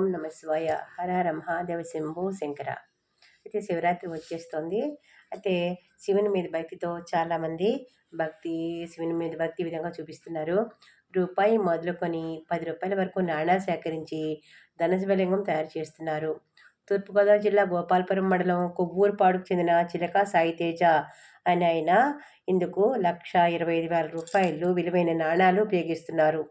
ఓం నమ శివాయ. హర మహాదేవ శంభో శంకర. అయితే శివరాత్రి వచ్చేస్తుంది. అయితే శివుని మీద భక్తితో చాలామంది భక్తి శివుని మీద భక్తి విధంగా చూపిస్తున్నారు. రూపాయి మొదలుకొని పది రూపాయల వరకు నాణా సేకరించి ధనశివలింగం తయారు చేస్తున్నారు. తూర్పుగోదావరి జిల్లా గోపాలపురం మండలం కొవ్వూరుపాడుకు చెందిన చిలక సాయితేజ అని ఆయన ఇందుకు లక్ష ఇరవై ఐదు వేల రూపాయలు విలువైన నాణాలు ఉపయోగిస్తున్నారు.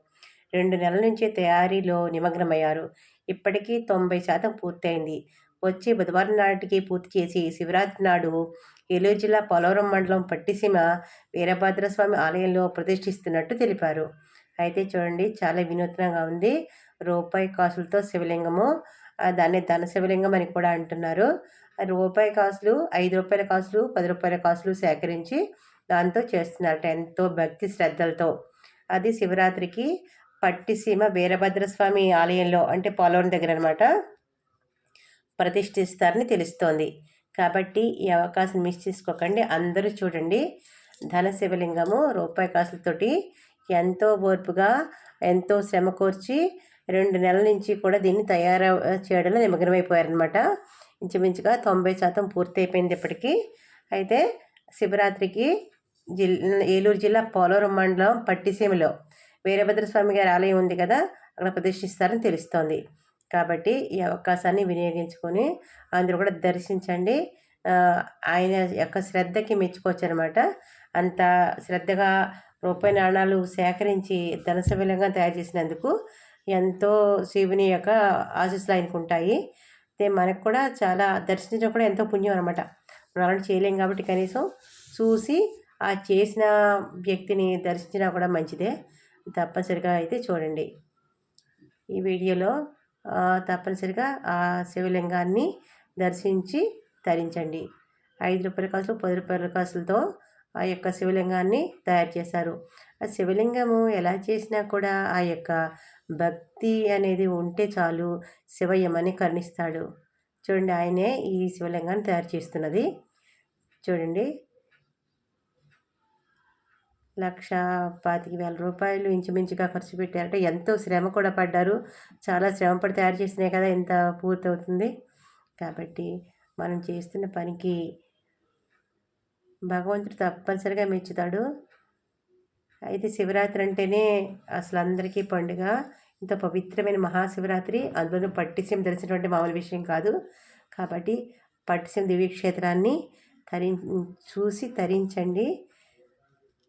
రెండు నెలల నుంచి తయారీలో నిమగ్నమయ్యారు. ఇప్పటికీ తొంభై శాతం పూర్తయింది. వచ్చే బుధవారం నాటికి పూర్తి చేసి శివరాత్రి నాడు ఏలూరు జిల్లా పోలవరం మండలం పట్టిసీమ వీరభద్రస్వామి ఆలయంలో ప్రతిష్ఠిస్తున్నట్టు తెలిపారు. అయితే చూడండి చాలా వినూత్నంగా ఉంది. రూపాయి కాసులతో శివలింగము దాన్ని ధన శివలింగం అని కూడా అంటున్నారు. రూపాయి కాసులు ఐదు రూపాయల కాసులు పది రూపాయల కాసులు సేకరించి దాంతో చేస్తున్నారట ఎంతో భక్తి శ్రద్ధలతో. అది శివరాత్రికి పట్టిసీమ వీరభద్రస్వామి ఆలయంలో అంటే పోలవరం దగ్గర అనమాట ప్రతిష్ఠిస్తారని తెలుస్తోంది. కాబట్టి ఈ అవకాశం మిస్ చేసుకోకండి. అందరూ చూడండి. ధన శివలింగము రూపాయి కాసులతోటి ఎంతో ఓర్పుగా ఎంతో శ్రమ కోర్చి రెండు నెలల నుంచి కూడా దీన్ని తయారు చేయడంలో నిమగ్నమైపోయారనమాట. ఇంచుమించుగా తొంభై శాతం పూర్తయిపోయింది ఇప్పటికీ. అయితే శివరాత్రికి జిల్ ఏలూరు జిల్లా పోలవరం మండలం పట్టిసీమలో వీరభద్రస్వామి గారి ఆలయం ఉంది కదా అక్కడ ప్రతిష్ఠిస్తారని తెలుస్తోంది. కాబట్టి ఈ అవకాశాన్ని వినియోగించుకొని అందరూ కూడా దర్శించండి. ఆయన యొక్క శ్రద్ధకి మెచ్చుకోవచ్చు అనమాట అంత శ్రద్ధగా రూపాయి నాణాలు సేకరించి ధనసవిలంగా తయారు చేసినందుకు ఎంతో శివుని యొక్క ఆశీస్సులు ఆయనకు ఉంటాయి. మనకు కూడా చాలా దర్శించడం కూడా ఎంతో పుణ్యం అనమాట. మనం అలాంటి చేయలేం కాబట్టి కనీసం చూసి ఆ చేసిన వ్యక్తిని దర్శించినా కూడా మంచిదే. తప్పనిసరిగా అయితే చూడండి. ఈ వీడియోలో తప్పనిసరిగా ఆ శివలింగాన్ని దర్శించి తరించండి. ఐదు రూపాయల కాసులు పది రూపాయల కాసులతో ఆ యొక్క శివలింగాన్ని తయారు చేశారు. ఆ శివలింగము ఎలా చేసినా కూడా ఆ యొక్క భక్తి అనేది ఉంటే చాలు శివయ్యమని కర్ణిస్తాడు. చూడండి ఆయనే ఈ శివలింగాన్ని తయారు చేస్తున్నది. చూడండి లక్ష పాతిక వేల రూపాయలు ఇంచుమించుగా ఖర్చు పెట్టారంటే ఎంతో శ్రమ కూడా పడ్డారు. చాలా శ్రమ పడి తయారు చేసినాయి కదా ఇంత పూర్తవుతుంది. కాబట్టి మనం చేస్తున్న పనికి భగవంతుడు తప్పనిసరిగా మెచ్చుతాడు. అయితే శివరాత్రి అంటేనే అసలు అందరికీ పండుగ. ఇంత పవిత్రమైన మహాశివరాత్రి అందులో పట్టిసీమ తెలిసినటువంటి మామూలు విషయం కాదు. కాబట్టి పట్టిసీమ దివ్యక్షేత్రాన్ని తరి చూసి తరించండి.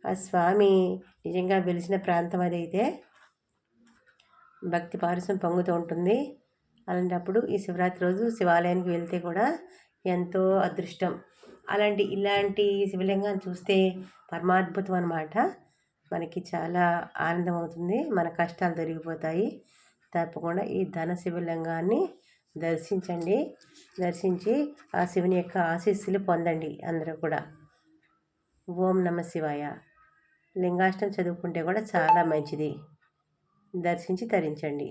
ఆ స్వామి నిజంగా వెలిసిన ప్రాంతం అదైతే. భక్తి పారసం పొంగుతూ ఉంటుంది. అలాంటప్పుడు ఈ శివరాత్రి రోజు శివాలయానికి వెళ్తే కూడా ఎంతో అదృష్టం. అలాంటి ఇలాంటి శివలింగాన్ని చూస్తే పరమాద్భుతం అనమాట మనకి చాలా ఆనందం అవుతుంది మన కష్టాలు తొలగిపోతాయి. తప్పకుండా ఈ ధన శివలింగాన్ని దర్శించండి. దర్శించి ఆ శివుని యొక్క ఆశీస్సులు పొందండి అందరూ కూడా. ఓం నమ శివాయ. లింగాష్టం చదువుకుంటే కూడా చాలా మంచిది. దర్శించి తరించండి.